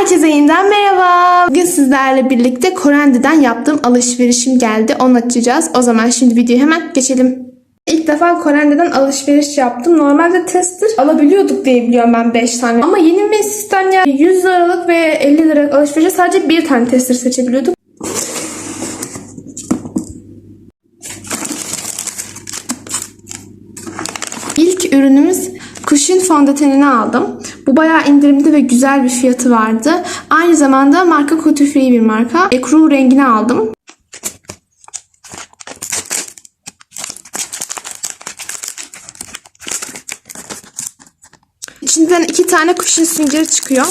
Herkese yeniden merhaba. Bugün sizlerle birlikte Korendi'den yaptığım alışverişim geldi. Onu açacağız. O zaman şimdi videoya hemen geçelim. İlk defa Korendi'den alışveriş yaptım. Normalde tester alabiliyorduk diye biliyorum ben 5 tane. Ama yeni bir sistem ya 100 liralık ve 50 liralık alışverişe sadece bir tane tester seçebiliyorduk. İlk ürünümüz kuşun fondötenini aldım. Bu bayağı indirimli ve güzel bir fiyatı vardı. Aynı zamanda marka Coty Free bir marka. Ekru rengini aldım. İçinden iki tane kuşun süngeri çıkıyor.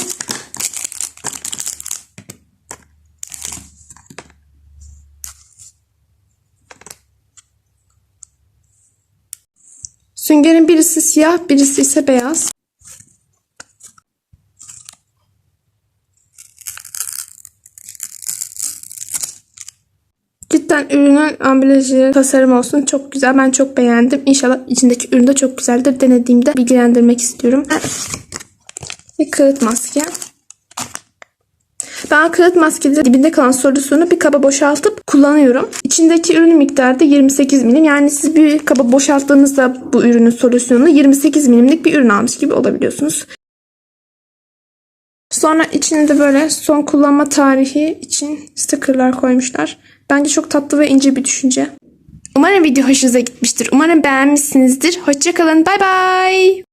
Süngerin birisi siyah, birisi ise beyaz. Cidden ürünün ambalajı, tasarım olsun çok güzel. Ben çok beğendim. İnşallah içindeki ürün de çok güzeldir. Denediğimde bilgilendirmek istiyorum. Bir kağıt maske. Ben kağıt maskeleri dibinde kalan solüsyonu bir kaba boşaltıp kullanıyorum. İçindeki ürün miktarı da 28 milim. Yani siz bir kaba boşalttığınızda bu ürünün solüsyonunu 28 milimlik bir ürün almış gibi olabiliyorsunuz. Sonra içine de böyle son kullanma tarihi için stickerlar koymuşlar. Bence çok tatlı ve ince bir düşünce. Umarım video hoşunuza gitmiştir. Umarım beğenmişsinizdir. Hoşçakalın. Bay bay.